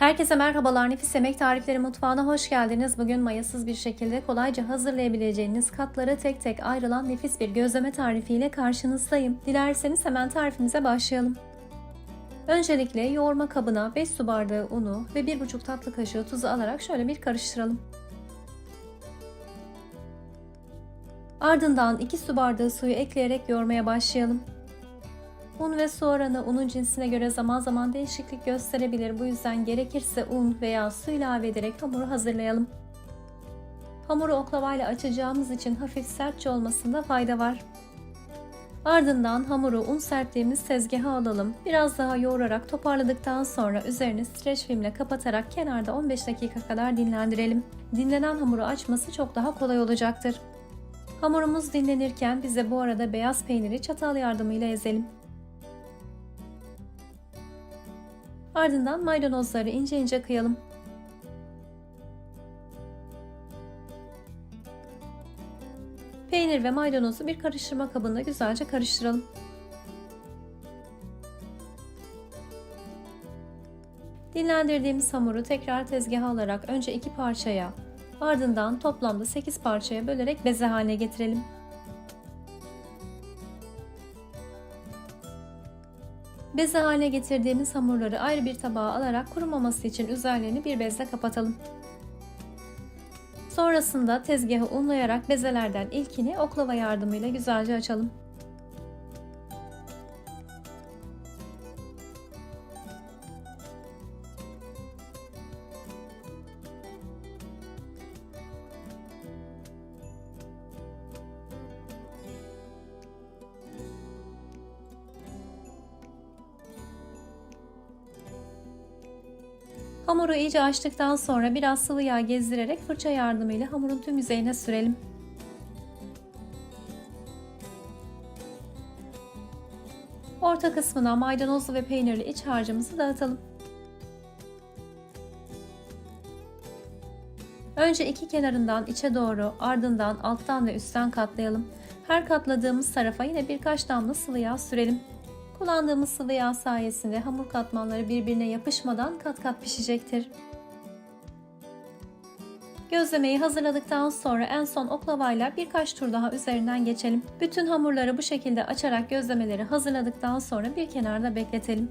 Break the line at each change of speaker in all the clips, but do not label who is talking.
Herkese merhabalar. Nefis Yemek Tarifleri Mutfağı'na hoş geldiniz. Bugün mayasız bir şekilde kolayca hazırlayabileceğiniz katları tek tek ayrılan nefis bir gözleme tarifiyle karşınızdayım. Dilerseniz hemen tarifimize başlayalım. Öncelikle yoğurma kabına 5 su bardağı unu ve 1,5 tatlı kaşığı tuzu alarak şöyle bir karıştıralım. Ardından 2 su bardağı suyu ekleyerek yoğurmaya başlayalım. Un ve su oranı unun cinsine göre zaman zaman değişiklik gösterebilir. Bu yüzden gerekirse un veya su ilave ederek hamuru hazırlayalım. Hamuru oklavayla açacağımız için hafif sertçe olmasında fayda var. Ardından hamuru un serptiğimiz tezgaha alalım. Biraz daha yoğurarak toparladıktan sonra üzerini streç filmle kapatarak kenarda 15 dakika kadar dinlendirelim. Dinlenen hamuru açması çok daha kolay olacaktır. Hamurumuz dinlenirken bize bu arada beyaz peyniri çatal yardımıyla ezelim. Ardından maydanozları ince ince kıyalım. Peynir ve maydanozu bir karıştırma kabında güzelce karıştıralım. Dinlendirdiğimiz hamuru tekrar tezgaha alarak önce iki parçaya, ardından toplamda 8 parçaya bölerek beze haline getirelim. Beze haline getirdiğimiz hamurları ayrı bir tabağa alarak kurumaması için üzerlerini bir bezle kapatalım. Sonrasında tezgahı unlayarak bezelerden ilkini oklava yardımıyla güzelce açalım. Hamuru iyice açtıktan sonra biraz sıvı yağ gezdirerek fırça yardımıyla hamurun tüm yüzeyine sürelim. Orta kısmına maydanozlu ve peynirli iç harcımızı dağıtalım. Önce iki kenarından içe doğru ardından alttan ve üstten katlayalım. Her katladığımız tarafa yine birkaç damla sıvı yağ sürelim. Kullandığımız sıvı yağ sayesinde hamur katmanları birbirine yapışmadan kat kat pişecektir. Gözlemeyi hazırladıktan sonra en son oklavayla birkaç tur daha üzerinden geçelim. Bütün hamurları bu şekilde açarak gözlemeleri hazırladıktan sonra bir kenarda bekletelim.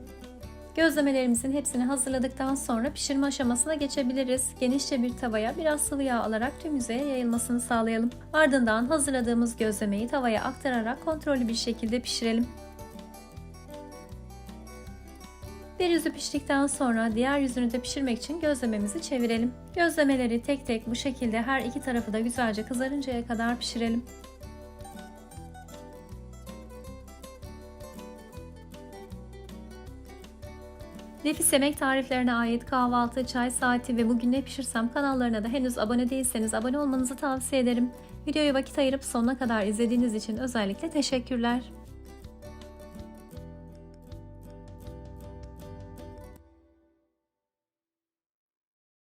Gözlemelerimizin hepsini hazırladıktan sonra pişirme aşamasına geçebiliriz. Genişçe bir tavaya biraz sıvı yağ alarak tüm yüzeye yayılmasını sağlayalım. Ardından hazırladığımız gözlemeyi tavaya aktararak kontrollü bir şekilde pişirelim. Bir yüzü piştikten sonra diğer yüzünü de pişirmek için gözlememizi çevirelim. Gözlemeleri tek tek bu şekilde her iki tarafı da güzelce kızarıncaya kadar pişirelim. Nefis yemek tariflerine ait kahvaltı, çay saati ve bugün ne pişirsem kanallarına da henüz abone değilseniz abone olmanızı tavsiye ederim. Videoyu vakit ayırıp sonuna kadar izlediğiniz için özellikle teşekkürler.